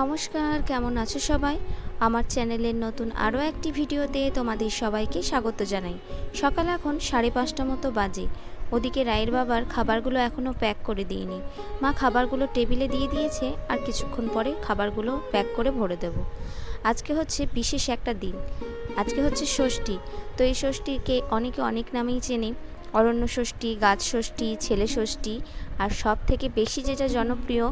নমস্কার, কেমন আছো সবাই? আমার চ্যানেলের নতুন আরও একটি ভিডিওতে তোমাদের সবাইকে স্বাগত জানাই। সকাল এখন সাড়ে পাঁচটা মতো বাজে। ওদিকে রায়ের বাবার খাবারগুলো এখনও প্যাক করে দিইনি। মা খাবারগুলো টেবিলে দিয়ে দিয়েছে আর কিছুক্ষণ পরে খাবারগুলো প্যাক করে ভরে দেব। আজকে হচ্ছে বিশেষ একটা দিন। আজকে হচ্ছে ষষ্ঠী। তো এই ষষ্ঠীকে অনেকে অনেক নামেই চেনে। অরণ্য ষষ্ঠী, গাছ ষষ্ঠী, ছেলে ষষ্ঠী আর সব থেকে বেশি যেটা জনপ্রিয়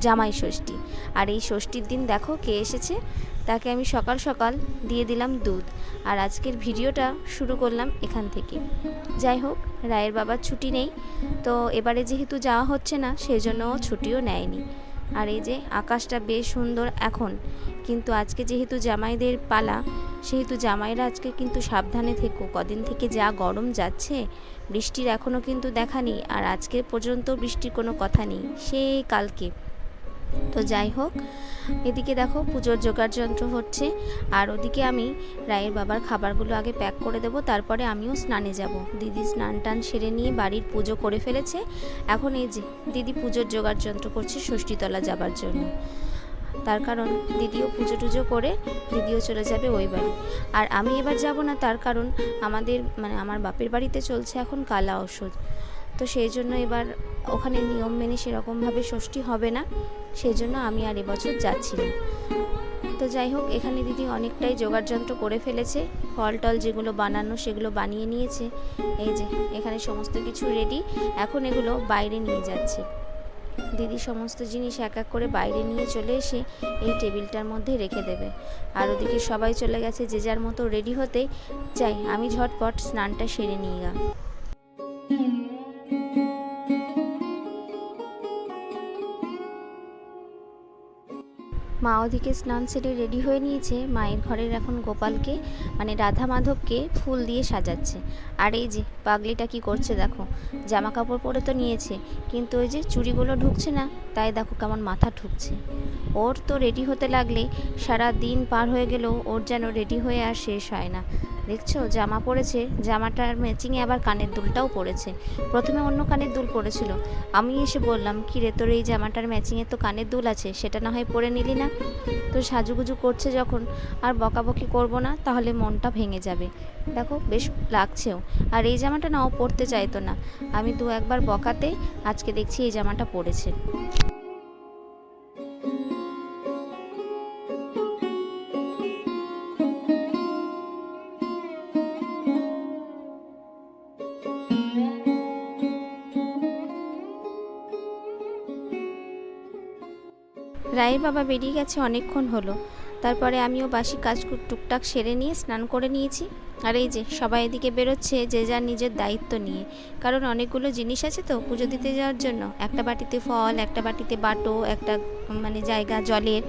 জামাই ষষ্ঠী। আর এই ষষ্ঠীর দিন দেখো কে এসেছে? তাকে আমি সকাল সকাল দিয়ে দিলাম দুধ। আর আজকের ভিডিওটা শুরু করলাম এখান থেকে। যাই হোক, রায়ের বাবার ছুটি নেই, তো এবারে যেহেতু যাওয়া হচ্ছে না সেই জন্য ছুটিও নেয়নি। আর এই যে আকাশটা বেশ সুন্দর এখন। কিন্তু আজকে যেহেতু জামাইদের পালা, সেহেতু জামাইরা আজকে কিন্তু সাবধানে থেকো। কদিন থেকে যা গরম যাচ্ছে, বৃষ্টির এখনও কিন্তু দেখা নেই আর আজকে পর্যন্ত বৃষ্টির কোনো কথা নেই। সেই কালকে। তো যাই হোক এদিকে দেখো পুজোর জোগাড় যন্ত্র হচ্ছে, আর ওদিকে আমি রায়ের বাবার খাবারগুলো আগে প্যাক করে দেবো, তারপরে আমিও স্নানে যাব। দিদি স্নান টান সেরে নিয়ে বাড়ির পুজো করে ফেলেছে। এখন এই যে দিদি পুজোর জোগাড় যন্ত্র করছে ষষ্ঠীতলা যাবার জন্য। তার কারণ দিদিও পুজো টুজো করে, দিদিও চলে যাবে ওই বাড়ি। আর আমি এবার যাব না তার কারণ আমাদের মানে আমার বাপের বাড়িতে চলছে এখন কালা ওষুধ তো সেই জন্য এবার ওখানে নিয়ম মেনে সেরকমভাবে ষষ্ঠী হবে না। সেই জন্য আমি আর এবছর যাচ্ছি না। তো যাই হোক, এখানে দিদি অনেকটাই যোগাড়যন্ত্র করে ফেলেছে। ফল টল যেগুলো বানানো সেগুলো বানিয়ে নিয়েছে। এই যে, এখানে সমস্ত কিছু রেডি এখন এগুলো বাইরে নিয়ে যাচ্ছে। দিদি সমস্ত জিনিস এক এক করে বাইরে নিয়ে চলে এসে এই টেবিলটার মধ্যে রেখে দেবে। আর ওদিকে সবাই চলে গেছে যে যার মতো রেডি হতে। যাই, আমি ঝটপট স্নানটা সেরে নিয়ে গা। মা ওদিকে স্নান সেরে রেডি হয়ে নিয়েছে। মায়ের ঘরের এখন গোপালকে মানে রাধা মাধবকে ফুল দিয়ে সাজাচ্ছে। আর এই যে, পাগলিটা কি করছে দেখো, জামা কাপড় পরে তো নিয়েছে, কিন্তু ওই যে চুড়িগুলো ঢুকছে না, তাই দেখো কেমন মাথা ঠুকছে। ওর তো রেডি হতে লাগলে সারা দিন পার হয়ে গেলেও ওর যেন রেডি হয়ে আর শেষ হয় না। দেখছ? জামা পরেছে জামাটার ম্যাচিংয়ে আবার কানের দুলটাও পরেছে প্রথমে অন্য কানের দুল পরেছিল আমি এসে বললাম, কি রে, তোর এই জামাটার ম্যাচিংয়ে তো কানের দুল আছে, সেটা না হয় পরে নিলি না? তো সাজুগুজু করছে যখন, আর বকাবকি করব না, তাহলে মনটা ভেঙে যাবে। দেখো, বেশ লাগছেও। আর এই জামাটা নাও পরতে চাইতো না। আমি দু একবার বকাতে আজকে দেখছি এই জামাটা পরেছে রায়ের বাবা বেরিয়ে গেছে অনেকক্ষণ হলো। তারপরে আমিও বাসি কাজ টুকটাক সেরে নিয়ে স্নান করে নিয়েছি। আর এই যে, সবাই এদিকে বেরোচ্ছে, যে যার নিজের দায়িত্ব নিয়ে। কারণ অনেকগুলো জিনিস আছে তো পুজো দিতে যাওয়ার জন্য। একটা বাটিতে ফল, একটা বাটিতে বাটো, একটা মানে জায়গা জলের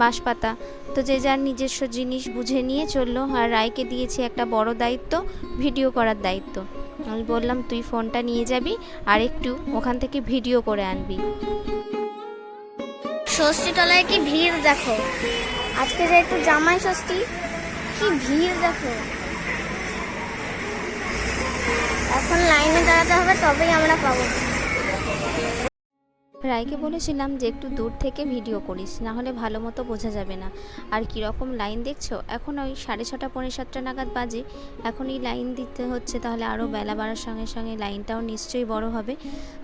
বাঁশপাতা। তো যে যার নিজস্ব জিনিস বুঝে নিয়ে চলল। আর রায়কে দিয়েছি একটা বড় দায়িত্ব, ভিডিও করার দায়িত্ব। আমি বললাম, তুই ফোনটা নিয়ে যাবি আর একটু ওখান থেকে ভিডিও করে আনবি। ষষ্ঠী তলায় কি ভিড় দেখো? আজকে যে একটু জামাই ষষ্ঠী, কি ভিড় দেখো? এখন লাইনে দাঁড়াতে হবে, তবেই আমরা পাবো। রায়কে বলেছিলাম যে, একটু দূর থেকে ভিডিও করিস না হলে ভালো মতো বোঝা যাবে না। আর কীরকম লাইন দেখছ? এখন ওই সাড়ে ছটা, পৌনে সাতটা নাগাদ বাজে। এখন এই লাইন দিতে হচ্ছে, তাহলে আরও বেলা বাড়ার সঙ্গে সঙ্গে লাইনটাও নিশ্চয়ই বড় হবে।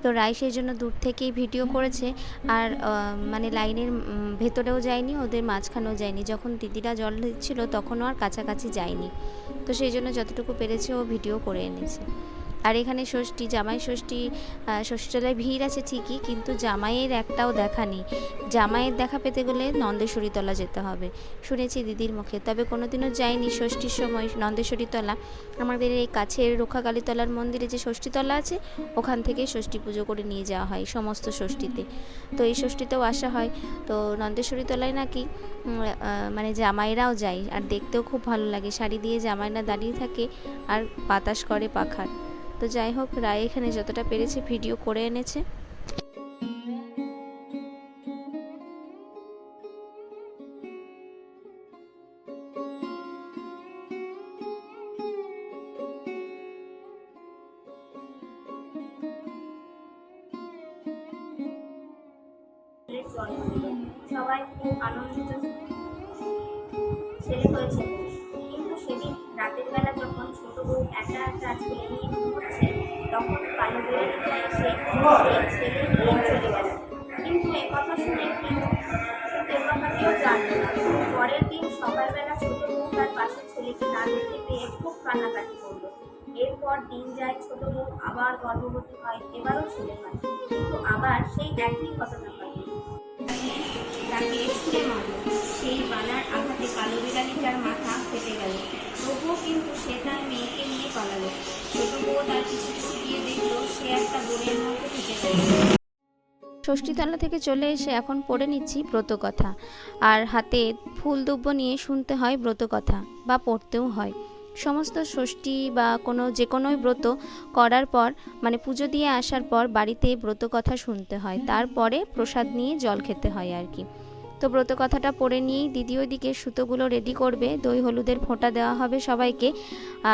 তো রায় সেই জন্য দূর থেকেই ভিডিও করেছে। আর মানে লাইনের ভেতরেও যায়নি, ওদের মাঝখানেও যায়নি। যখন দিদিরা জল দিচ্ছিল, তখনও আর কাছাকাছি যায়নি। তো সেই জন্য যতটুকু পেরেছে, ও ভিডিও করে এনেছে। আর এখানে ষষ্ঠী, জামাই ষষ্ঠী ষষ্ঠীতলায় ভিড় আছে ঠিকই, কিন্তু জামাইয়ের একটাও দেখা নেই। জামাইয়ের দেখা পেতে গেলে নন্দেশ্বরীতলা যেতে হবে। শুনেছি দিদির মুখে, তবে কোনোদিনও যাইনি ষষ্ঠীর সময় নন্দেশ্বরীতলা। আমাদের এই কাছের রক্ষাকালীতলার মন্দিরে যে ষষ্ঠীতলা আছে, ওখান থেকে ষষ্ঠী পুজো করে নিয়ে যাওয়া হয় সমস্ত ষষ্ঠীতে। তো এই ষষ্ঠীতেও আসা হয়। তো নন্দেশ্বরীতলায় নাকি মানে জামাইরাও যায়, আর দেখতেও খুব ভালো লাগে। শাড়ি দিয়ে জামাইরা দাঁড়িয়ে থাকে, আর বাতাস করে পাখার। তো যাই হোক, রায় এখানে যতটা পেরেছে ভিডিও করে এনেছে। সবাই খুব আনন্দিত। ছেলে হয়েছে। কিন্তু সেদিন রাতের বেলা যখন ছোট বউ একটা একটা ছেলে ছেলে নিয়ে চলে কিন্তু এ কথা শুনে কিন্তু সে কথা কেউ জানতো না। পরের দিন সকালবেলা ছোট বউ তার পাশের ছেলেকে না দেখতে খুব কান্নাকাটি করল। এরপর দিন যায়, ছোট বউ আবার গর্ভবতী হয়, এবারও ছেলে হয়। কিন্তু আবার সেই একই ঘটনা হয় তাকে ছুঁড়ে সেই আঘাতে কালো মাথা ফেটে গেল তবুও কিন্তু সে তার মেয়েকে নিয়ে পালালো ছোট বউ তার গিয়ে দেখল সে একটা মধ্যে গেল ষষ্ঠীতলা থেকে চলে এসে এখন পড়ে নিচ্ছি ব্রত কথা আর হাতে ফুল দুব্য নিয়ে শুনতে হয় ব্রত কথা বা পড়তেও হয়। সমস্ত ষষ্ঠী বা কোনো যে কোনোই ব্রত করার পর মানে পুজো দিয়ে আসার পর বাড়িতে ব্রত কথা শুনতে হয়। তারপরে প্রসাদ নিয়ে জল খেতে হয় আর কি। তো ব্রত কথাটা পড়ে নিয়েই দিদি ওইদিকে সুতোগুলো রেডি করবে। দই হলুদের ফোঁটা দেওয়া হবে সবাইকে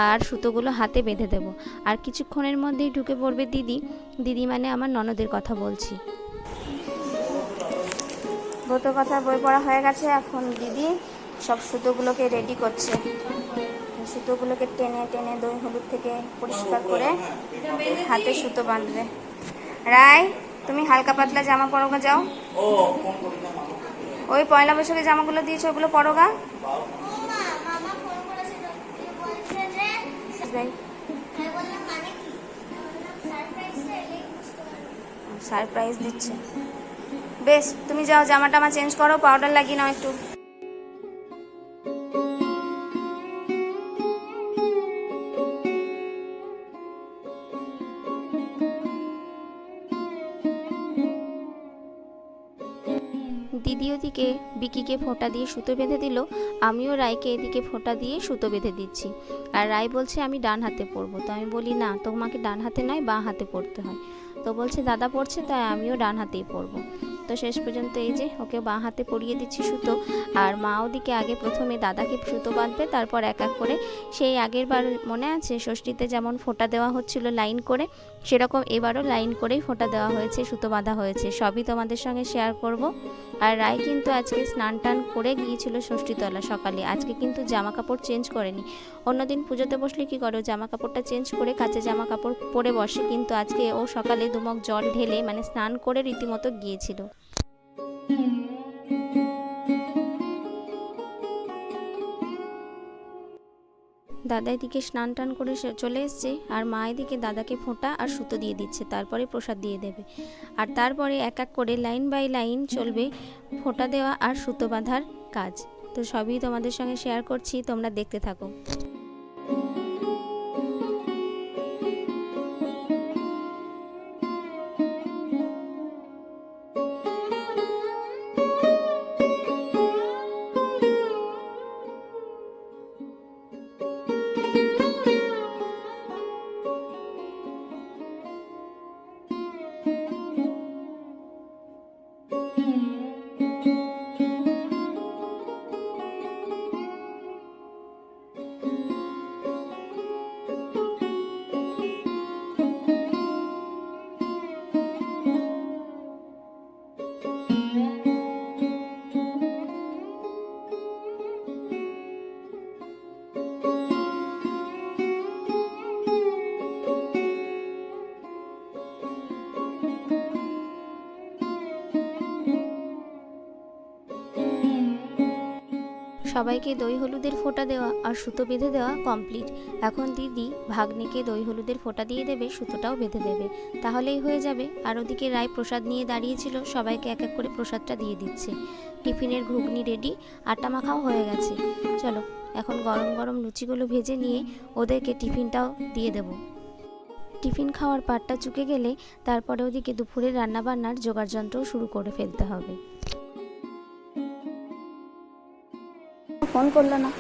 আর সুতোগুলো হাতে বেঁধে দেবো। আর কিছুক্ষণের মধ্যেই ঢুকে পড়বে দিদি। দিদি মানে আমার ননদের কথা বলছি। ব্রত কথার বই পড়া হয়ে গেছে এখন দিদি সব সুতোগুলোকে রেডি করছে। সুতোগুলোকে টেনে টেনে দই হলুদ থেকে পরিষ্কার করে হাতে সুতো বাঁধবে। রায় তুমি হালকা পাতলা জামা পরোগা যাও। ওই পয়লা বৈশাখে জামাগুলো দিয়েছে ওগুলো পরো গা। বললাম মানে সারপ্রাইজ দিচ্ছে। বেশ তুমি যাও জামাটা আমার চেঞ্জ করো পাউডার লাগিয়ে নাও একটু। ওদিকে বিকিকে ফোঁটা দিয়ে সুতো বেঁধে দিল, আমিও রায়কে এদিকে ফোঁটা দিয়ে সুতো বেঁধে দিচ্ছি। আর রায় বলছে, আমি ডান হাতে পরবো তো আমি বলি, না, তোমাকে ডান হাতে নয়, বাঁ হাতে পড়তে হয়। তো বলছে, দাদা পড়ছে, তাই আমিও ডান হাতেই পরবো তো শেষ পর্যন্ত এই যে ওকে বাঁ হাতে পরিয়ে দিচ্ছি সুতো, আর মা ওদিকে আগে প্রথমে দাদাকে সুতো বাঁধবে, তারপর এক এক করে সেই আগের বার মনে আছে, ষষ্ঠীতে যেমন ফোঁটা দেওয়া হচ্ছিল লাইন করে সেরকম এবারও লাইন করেই ফোঁটা দেওয়া হয়েছে, সুতো বাঁধা হয়েছে। সবই তোমাদের সঙ্গে শেয়ার করব। আর রায় কিন্তু আজকে স্নান টান করে গিয়েছিল ষষ্ঠীতলা সকালে। আজকে কিন্তু জামা কাপড় চেঞ্জ করেনি। অন্যদিন পুজোতে বসলে কি করো জামা কাপড়টা চেঞ্জ করে কাঁচা জামা কাপড় পরে বসে। কিন্তু আজকে ও সকালে দুমক জল ঢেলে মানে স্নান করে রীতিমতো গিয়েছিল। দাদা এদিকে স্নান টান করে চলে এসছে, আর মা এদিকে দাদাকে ফোঁটা আর সুতো দিয়ে দিচ্ছে, তারপরে প্রসাদ দিয়ে দেবে। আর তারপরে এক এক করে লাইন বাই লাইন চলবে ফোঁটা দেওয়া আর সুতো বাঁধার কাজ। তো সবই তোমাদের সঙ্গে শেয়ার করছি, তোমরা দেখতে থাকো। সবাইকে দই হলুদের ফোঁটা দেওয়া আর সুতো বেঁধে দেওয়া কমপ্লিট এখন দিদি ভাগ্নিকে দই হলুদের ফোঁটা দিয়ে দেবে, সুতোটাও বেঁধে দেবে। তাহলেই হয়ে যাবে। আর ওদিকে রায় প্রসাদ নিয়ে দাঁড়িয়েছিল, সবাইকে এক এক করে প্রসাদটা দিয়ে দিচ্ছে। টিফিনের ঘুগনি রেডি আটা মাখাও হয়ে গেছে। চলো, এখন গরম গরম লুচিগুলো ভেজে নিয়ে ওদেরকে টিফিনটাও দিয়ে দেবো। টিফিন খাওয়ার পাটটা চুকে গেলে তারপরে ওদিকে দুপুরের রান্নাবান্নার জোগাড় যন্ত্রও শুরু করে ফেলতে হবে। ফোন করল না।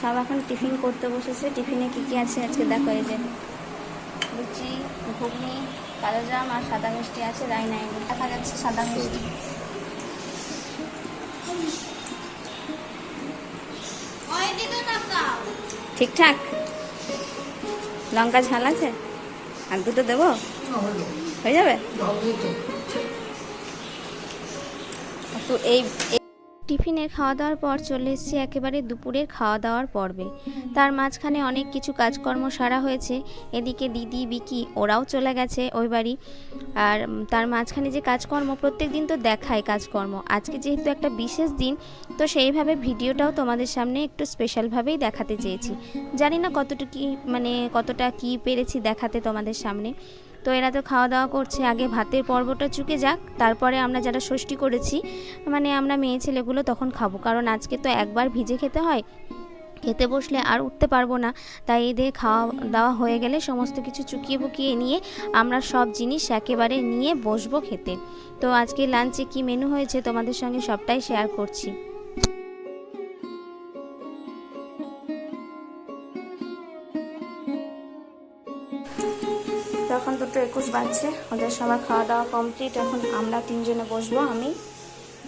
সব এখন টিফিন করতে বসেছে। টিফিনে কি কি আছে আজকে দেখো এই যে লুচি ঘুগনি কালো জাম আর সাদা মিষ্টি আছে রাই নাই। দেখা যাচ্ছে সাদা মিষ্টি। ঠিকঠাক? লঙ্কা ঝাল আছে? আর দুটো দেবো? হয়ে যাবে। তো এই টিফিনের খাওয়া দাওয়ার পর চলে এসেছি একেবারে দুপুরের খাওয়া দাওয়ার পর্বে। তার মাঝখানে অনেক কিছু কাজকর্ম সারা হয়েছে। এদিকে দিদি, বিকি, ওরাও চলে গেছে ওই বাড়ি। আর তার মাঝখানে যে কাজকর্ম, প্রত্যেক দিন তো দেখায় কাজকর্ম। আজকে যেহেতু একটা বিশেষ দিন, তো সেইভাবে ভিডিওটাও তোমাদের সামনে একটু স্পেশালভাবেই দেখাতে চেয়েছি। জানি না কতটুকু মানে কতটা কি পেরেছি দেখাতে তোমাদের সামনে। তো এরা তো খাওয়া দাওয়া করছে। আগে ভাতের পর্বটা চুকে যাক, তারপরে আমরা যারা ষষ্ঠী করেছি মানে আমরা মেয়ে ছেলেগুলো তখন খাব। কারণ আজকে তো একবার ভিজে খেতে হয়, খেতে বসলে আর উঠতে পারব না। তাই এদের খাওয়া দাওয়া হয়ে গেলে সমস্ত কিছু চুকিয়ে বুকিয়ে নিয়ে আমরা সব জিনিস একেবারে নিয়ে বসবো খেতে। তো আজকে লাঞ্চে কি মেনু হয়েছে তোমাদের সঙ্গে সবটাই শেয়ার করছি। তখন দুটো একুশ বাজছে, ওদের সবার খাওয়া দাওয়া কমপ্লিট এখন আমরা তিনজনে বসবো, আমি,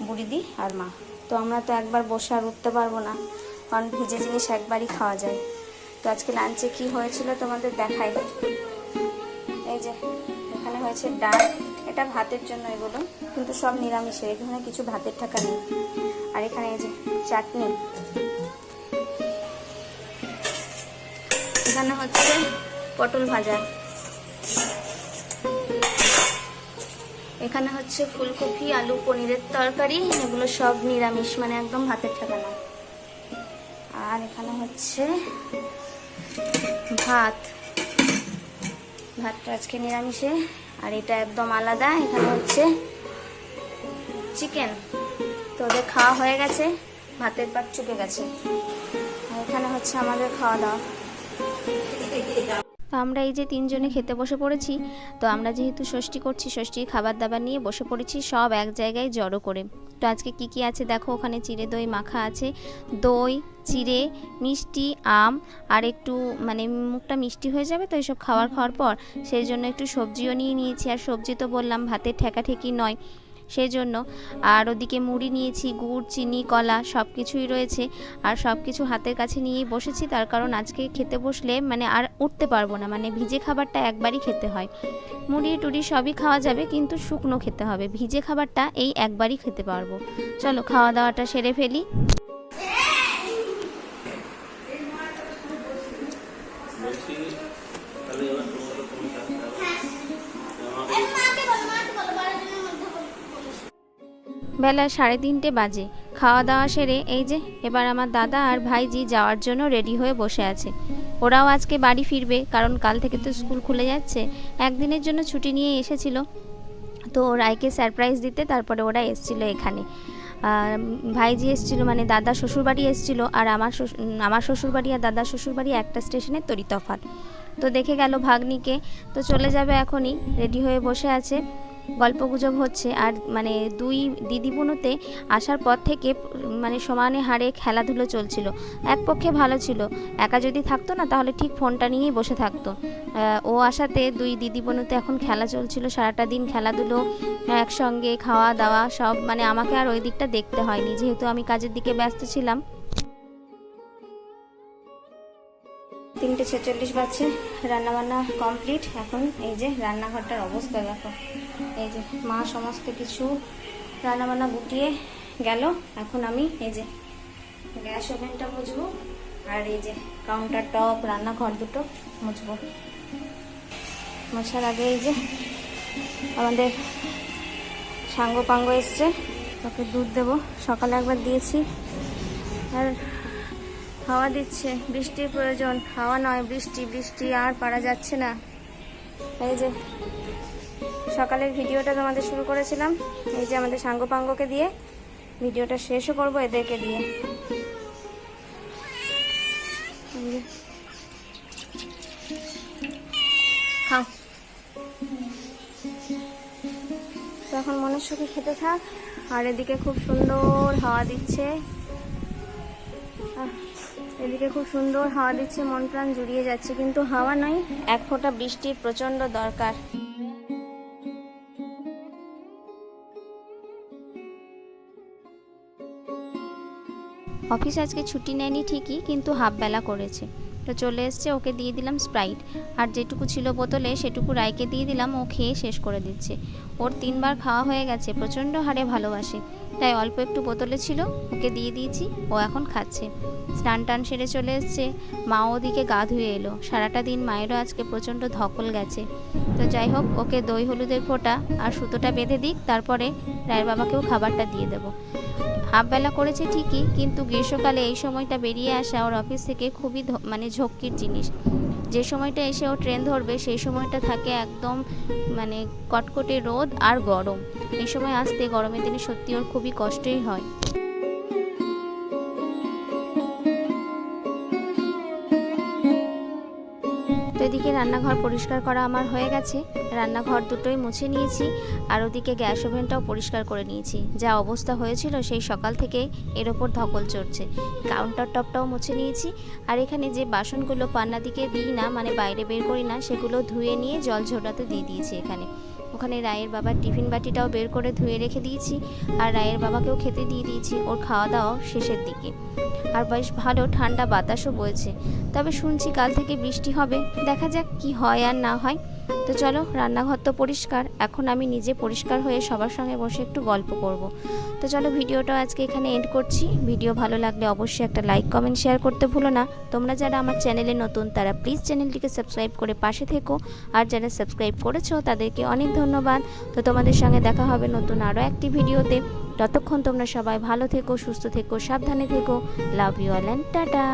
বুড়িদি আর মা। তো আমরা তো একবার বসে আর উঠতে পারব না, কারণ ভিজে জিনিস একবারই খাওয়া যায়। তো আজকে লাঞ্চে কি হয়েছিল তোমাদের দেখাই। এই যে, এখানে হয়েছে ডাল, এটা ভাতের জন্য এগুলো, কিন্তু সব নিরামিষের এখানে কিছু ভাতের টাকা নেই। আর এখানে এই যে চাটনি। এখানে হচ্ছে পটল ভাজা। এখানে হচ্ছে ফুলকপি, আলু, পনিরের তরকারি, এগুলো সব নিরামিষ মানে একদম ভাতের ঠিকানা আর এখানে হচ্ছে ভাত। ভাতটা আজকে নিরামিষে, আর এটা একদম আলাদা। এখানে হচ্ছে চিকেন। তো ওদের খাওয়া হয়ে গেছে, ভাতের পাট চুকে গেছে। আর এখানে হচ্ছে আমাদের খাওয়া দাওয়া। আমরা এই যে তিনজনে খেতে বসে পড়েছি, তো আমরা যেহেতু ষষ্ঠী করছি, ষষ্ঠীর খাবার দাবার নিয়ে বসে পড়েছি, সব এক জায়গায় জড়ো করে। তো আজকে কি কি আছে দেখো, ওখানে চিড়ে দই মাখা আছে, দই, চিড়ে, মিষ্টি, আম, আর একটু মানে মুখটা মিষ্টি হয়ে যাবে তো এইসব খাওয়ার খাওয়ার পর, সেই জন্য একটু সবজিও নিয়ে নিয়েছি। আর সবজি তো বললাম, ভাতের ঠেকাঠেকি নয়। সেই জন্য আর ওদিকে মুড়ি নিয়েছি, গুড়, চিনি, কলা সব কিছুই রয়েছে। আর সব কিছু হাতের কাছে নিয়েই বসেছি। তার কারণ আজকে খেতে বসলে মানে আর উঠতে পারব না। মানে ভিজে খাবারটা একবারই খেতে হয়। মুড়ি টুড়ি সবই খাওয়া যাবে, কিন্তু শুকনো খেতে হবে। ভিজে খাবারটা এই একবারই খেতে পারব। চলো, খাওয়া দাওয়াটা সেরে ফেলি। বেলা সাড়ে তিনটে বাজে। খাওয়া দাওয়া সেরে এই যে, এবার আমার দাদা আর ভাইজি যাওয়ার জন্য রেডি হয়ে বসে আছে। ওরাও আজকে বাড়ি ফিরবে, কারণ কাল থেকে তো স্কুল খুলে যাচ্ছে। একদিনের জন্য ছুটি নিয়ে এসেছিল। তো রায়কে সারপ্রাইজ দিতে তারপরে ওরা এসেছিল এখানে। আর ভাইজি এসেছিল মানে দাদা শ্বশুরবাড়ি এসেছিল, আর আমার আমার শ্বশুরবাড়ি আর দাদা শ্বশুরবাড়ি একটা স্টেশনের তরি তফাৎ। তো দেখে গেল ভাগ্নিকে। তো চলে যাবে এখনই, রেডি হয়ে বসে আছে। গল্প গুজব হচ্ছে আর মানে দুই দিদি বোনতে আসার পর থেকে মানে সমানে হারে খেলাধুলো চলছিল। এক পক্ষে ভালো ছিল, একা যদি থাকতো না তাহলে ঠিক ফোনটা নিয়েই বসে থাকতো। ও আসাতে দুই দিদি বোনতে এখন খেলা চলছিল, সারাটা দিন খেলাধুলো, একসঙ্গে খাওয়া দাওয়া সব মানে আমাকে আর ওই দিকটা দেখতে হয়নি। যেহেতু আমি কাজের দিকে ব্যস্ত ছিলাম তিনটে ছেচল্লিশ বাজছে, রান্নাবান্না কমপ্লিট এখন এই যে রান্নাঘরটার অবস্থা, দেখো। এই যে মা সমস্ত কিছু রান্নাবান্না গুটিয়ে গেল। এখন আমি এই যে গ্যাস ওভেনটা মুছবো আর এই যে কাউন্টার টপ রান্নাঘর দুটো মুছবো। মোছার আগে এই যে আমাদের সাঙ্গ পাঙ্গ এসছে, ওকে দুধ দেবো। সকালে একবার দিয়েছি। আর হাওয়া দিচ্ছে বৃষ্টির প্রয়োজন। হাওয়া নয় বৃষ্টি বৃষ্টি আর পারা যাচ্ছে না। এই যে সকালের ভিডিওটা তোমাদের শুরু করেছিলাম। এই যে আমাদের সাঙ্গপাঙ্গকে দিয়ে ভিডিওটা শেষও করব এদেরকে দিয়ে। এখন মনের সুখে খেতে থাক। আর এদিকে খুব সুন্দর হাওয়া দিচ্ছে। আহ, এদিকে খুব সুন্দর হাওয়া দিচ্ছে, মন প্রাণ জুড়িয়ে যাচ্ছে, কিন্তু হাওয়া নয় এক ফোঁটা বৃষ্টির প্রচণ্ড দরকার। অফিস আজকে ছুটি নেয়নি ঠিকই, কিন্তু হাফ বেলা করেছে। তো চলে এসছে, ওকে দিয়ে দিলাম স্প্রাইট। আর যেটুকু ছিল বোতলে, সেটুকু রায়কে দিয়ে দিলাম, ও খেয়ে শেষ করে দিচ্ছে। ওর তিনবার খাওয়া হয়ে গেছে, প্রচণ্ড হারে ভালোবাসে। তাই অল্প একটু বোতলে ছিল, ওকে দিয়ে দিয়েছি, ও এখন খাচ্ছে। স্নান টান সেরে চলে এসছে মা ওদিকে গা ধুয়ে এলো। সারাটা দিন মায়েরও আজকে প্রচণ্ড ধকল গেছে। তো যাই হোক, ওকে দই হলুদের ফোঁটা আর সুতোটা বেঁধে দিক, তারপরে রায়ের বাবাকেও খাবারটা দিয়ে দেবো। হাফবেলা করেছে ঠিকই, কিন্তু গ্রীষ্মকালে এই সময়টা বেরিয়ে আসা ওর অফিস থেকে খুবই মানে ঝক্কির জিনিস। যে সময়টা এসে ও ট্রেন ধরবে, সেই সময়টা থাকে একদম মানে কটকটে রোদ আর গরম। এই সময় আসতে গরমের দিনে সত্যি ওর খুবই কষ্টই হয়। এদিকে রান্নাঘর পরিষ্কার করা আমার হয়ে গেছে। রান্নাঘর দুটোই মুছে নিয়েছি আর ওদিকে গ্যাস ওভেনটাও পরিষ্কার করে নিয়েছি। যা অবস্থা হয়েছিল সেই সকাল থেকে এর ওপর ধকল চড়ছে। কাউন্টার টপটাও মুছে নিয়েছি আর এখানে যে বাসনগুলো পান্না দিকে দিই না মানে বাইরে বের করি না, সেগুলো ধুয়ে নিয়ে জল ঝোটাতে দিয়ে দিয়েছি এখানে। ওখানে রায়ের বাবার টিফিন বাটিটাও বের করে ধুয়ে রেখে দিয়েছি আর রায়ের বাবাকেও খেতে দিয়ে দিয়েছি ওর খাওয়া দাওয়াও শেষের দিকে। আর বেশ ভালো ঠান্ডা বাতাসও বইছে। তবে শুনছি কাল থেকে বৃষ্টি হবে। দেখা যাক কি হয় আর না হয়। তো চলো, রান্নাঘর তো পরিষ্কার, এখন আমি নিজে পরিষ্কার হয়ে সবার সঙ্গে বসে একটু গল্প করব। তো চলো, ভিডিওটা আজকে এখানে এন্ড করছি। ভিডিও ভালো লাগলে অবশ্যই একটা লাইক কমেন্ট শেয়ার করতে ভুলো না। তোমরা যারা আমার চ্যানেলে নতুন, তারা প্লিজ চ্যানেলটিকে সাবস্ক্রাইব করে পাশে থেকো। আর যারা সাবস্ক্রাইব করেছ, তাদেরকে অনেক ধন্যবাদ। তো তোমাদের সঙ্গে দেখা হবে নতুন আরও একটি ভিডিওতে। ততক্ষণ তোমরা সবাই ভালো থেকো, সুস্থ থেকো, সাবধানে থেকো। Love you all and tata